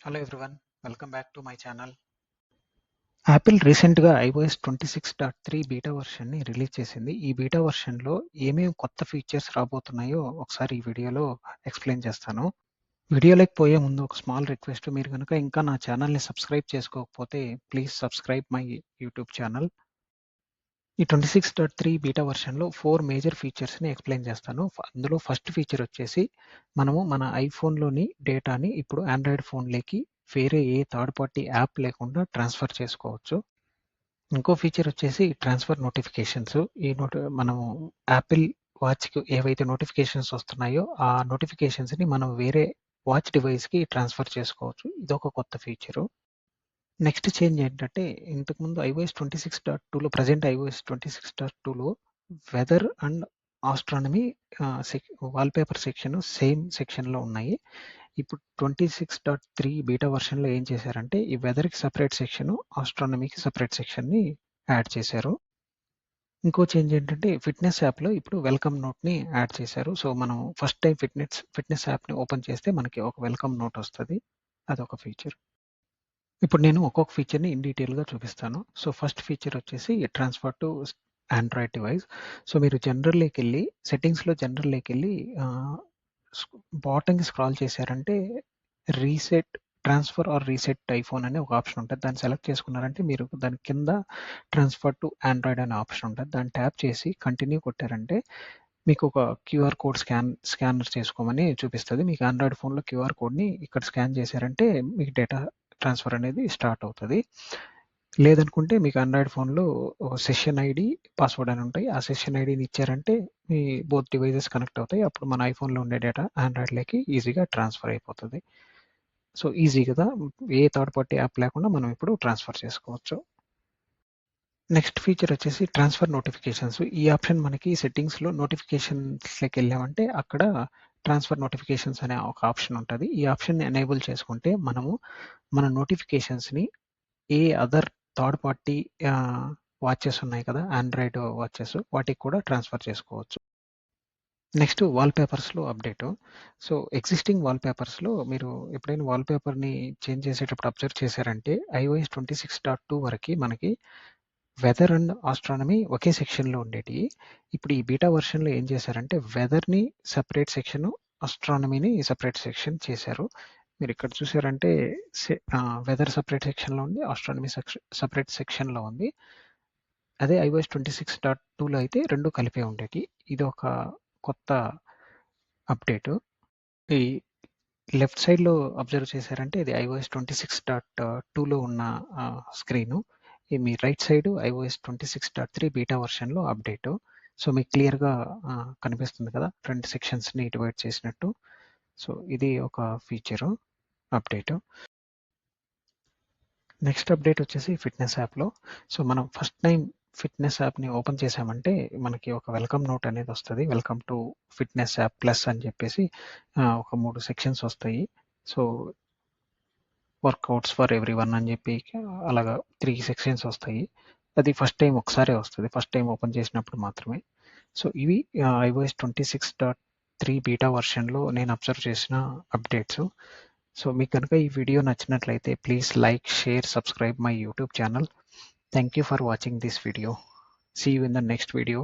Hello everyone welcome back to my channel Apple రీసెంట్గా iOS twenty six dot three beta వర్షన్ని release చేసింది. ఈ beta వర్షన్లో ఏమేమి కొత్త features రాబోతున్నాయో ఒకసారి ఈ వీడియోలో ఎక్స్ప్లెయిన్ చేస్తాను. వీడియోలోకి పోయే ముందు ఒక స్మాల్ రిక్వెస్ట్ మీరు కనుక ఇంకా నా ఛానల్ని సబ్స్క్రైబ్ చేసుకోకపోతే please subscribe my YouTube channel ఈ twenty six dot three beta వర్షన్లో four major ఫీచర్స్ని ఎక్స్ప్లెయిన్ చేస్తాను. అందులో ఫస్ట్ ఫీచర్ వచ్చేసి మనము మన ఐఫోన్లోని డేటాని ఇప్పుడు ఆండ్రాయిడ్ ఫోన్లోకి వేరే ఏ థర్డ్ పార్టీ యాప్ లేకుండా ట్రాన్స్ఫర్ చేసుకోవచ్చు. ఇంకో ఫీచర్ వచ్చేసి ట్రాన్స్ఫర్ నోటిఫికేషన్స్ ఈ నోటి మనము యాపిల్ వాచ్కి ఏవైతే నోటిఫికేషన్స్ వస్తున్నాయో ఆ నోటిఫికేషన్స్ని మనం వేరే వాచ్ డివైస్కి ట్రాన్స్ఫర్ చేసుకోవచ్చు. ఇదొక కొత్త ఫీచరు నెక్స్ట్ చేంజ్ ఏంటంటే ఇంతకుముందు ఐఓఎస్ ట్వంటీ సిక్స్ డాట్ టూలో present iOS twenty six dot టూలో weather and astronomy wallpaper section same సెక్షన్లో ఉన్నాయి. ఇప్పుడు twenty six dot three beta వర్షన్లో ఏం చేశారంటే ఈ వెదర్కి సపరేట్ సెక్షన్ ఆస్ట్రానమీకి సపరేట్ సెక్షన్ని యాడ్ చేశారు. ఇంకో చేంజ్ ఏంటంటే ఫిట్నెస్ యాప్లో ఇప్పుడు వెల్కమ్ నోట్ని యాడ్ చేశారు. సో మనం ఫస్ట్ టైం ఫిట్నెస్ ఫిట్నెస్ యాప్ని ఓపెన్ చేస్తే మనకి ఒక వెల్కమ్ నోట్ వస్తుంది. అదొక ఫీచర్ ఇప్పుడు నేను ఒక్కొక్క ఫీచర్ని ఇన్ డీటెయిల్గా చూపిస్తాను. సో ఫస్ట్ ఫీచర్ వచ్చేసి transfer to Android device so మీరు జనరల్లోకి వెళ్ళి సెట్టింగ్స్లో జనరల్లోకి వెళ్ళి బాటంకి స్క్రాల్ చేశారంటే reset transfer or reset iPhone అనే ఒక ఆప్షన్ ఉంటుంది. దాన్ని సెలెక్ట్ చేసుకున్నారంటే మీరు దాని కింద ట్రాన్స్ఫర్ టు ఆండ్రాయిడ్ అనే ఆప్షన్ ఉంటుంది. దాన్ని ట్యాప్ చేసి కంటిన్యూ కొట్టారంటే మీకు ఒక క్యూఆర్ కోడ్ స్కాన్ స్కానర్ చేసుకోమని చూపిస్తుంది. మీకు ఆండ్రాయిడ్ ఫోన్లో క్యూఆర్ కోడ్ని ఇక్కడ స్కాన్ చేశారంటే మీకు డేటా ట్రాన్స్ఫర్ అనేది స్టార్ట్ అవుతుంది. లేదనుకుంటే మీకు ఆండ్రాయిడ్ ఫోన్లో సెషన్ ఐడి పాస్వర్డ్ అని ఉంటాయి. ఆ సెషన్ ఐడిని ఇచ్చారంటే మీ బోత్ డివైజెస్ కనెక్ట్ అవుతాయి. అప్పుడు మన ఐఫోన్లో ఉండే డేటా ఆండ్రాయిడ్లోకి ఈజీగా ట్రాన్స్ఫర్ అయిపోతుంది. సో ఈజీ కదా. ఏ థర్డ్ పార్టీ యాప్ లేకుండా మనం ఇప్పుడు ట్రాన్స్ఫర్ చేసుకోవచ్చు. నెక్స్ట్ ఫీచర్ వచ్చేసి ట్రాన్స్ఫర్ నోటిఫికేషన్స్. ఈ ఆప్షన్ మనకి సెట్టింగ్స్లో నోటిఫికేషన్స్లోకి వెళ్ళామంటే అక్కడ ట్రాన్స్ఫర్ నోటిఫికేషన్స్ అనే ఒక ఆప్షన్ ఉంటుంది. ఈ ఆప్షన్ ఎనేబుల్ చేసుకుంటే మనము మన నోటిఫికేషన్స్ని ఏ అదర్ థర్డ్ పార్టీ వాచెస్ ఉన్నాయి కదా ఆండ్రాయిడ్ వాచెస్ వాటికి కూడా ట్రాన్స్ఫర్ చేసుకోవచ్చు. నెక్స్ట్ వాల్పేపర్స్లో అప్డేట్ సో ఎగ్జిస్టింగ్ వాల్పేపర్స్లో మీరు ఎప్పుడైనా వాల్పేపర్ని చేంజ్ చేసేటప్పుడు అబ్జర్వ్ చేశారంటే iOS twenty six dot two వరకు మనకి వెదర్ అండ్ ఆస్ట్రానమీ ఒకే సెక్షన్లో ఉండేటి. ఇప్పుడు ఈ బీటా వర్షన్లో ఏం చేశారంటే వెదర్ని సపరేట్ సెక్షన్ ఆస్ట్రానమీని సపరేట్ సెక్షన్ చేశారు. మీరు ఇక్కడ చూసారంటే వెదర్ సపరేట్ సెక్షన్లో ఉంది ఆస్ట్రానమీ సపరేట్ సెక్షన్లో ఉంది. అదే ఐఓఎస్ ట్వంటీ సిక్స్ డాట్ టూలో అయితే రెండు కలిపే ఉండేవి ఇది ఒక కొత్త అప్డేటు ఈ లెఫ్ట్ సైడ్లో అబ్జర్వ్ చేశారంటే ఇది ఐఓఎస్ ట్వంటీ సిక్స్ డాట్ టూలో ఉన్న స్క్రీను ఈ మీ right side iOS twenty six dot three beta వర్షన్లో update. So మీకు క్లియర్గా కనిపిస్తుంది కదా రెండు సెక్షన్స్ని డివైడ్ చేసినట్టు. సో ఇది ఒక ఫీచరు అప్డేట్. నెక్స్ట్ అప్డేట్ వచ్చేసి ఫిట్నెస్ యాప్లో. సో మనం ఫస్ట్ టైం ఫిట్నెస్ యాప్ని ఓపెన్ చేసామంటే మనకి ఒక వెల్కమ్ నోట్ అనేది వస్తుంది. Welcome to fitness app plus అని చెప్పేసి ఒక మూడు సెక్షన్స్ వస్తాయి. So workouts for every one అని చెప్పి అలాగా త్రీ సెక్షన్స్ వస్తాయి. అది ఫస్ట్ టైం ఒకసారి వస్తుంది. ఫస్ట్ టైం ఓపెన్ చేసినప్పుడు మాత్రమే. సో ఇవి iOS twenty six dot three beta వర్షన్లో నేను అబ్జర్వ్ చేసిన అప్డేట్స్. సో మీకు కనుక ఈ వీడియో నచ్చినట్లయితే please like share subscribe my YouTube channel. Thank you for watching this video. See you in the next video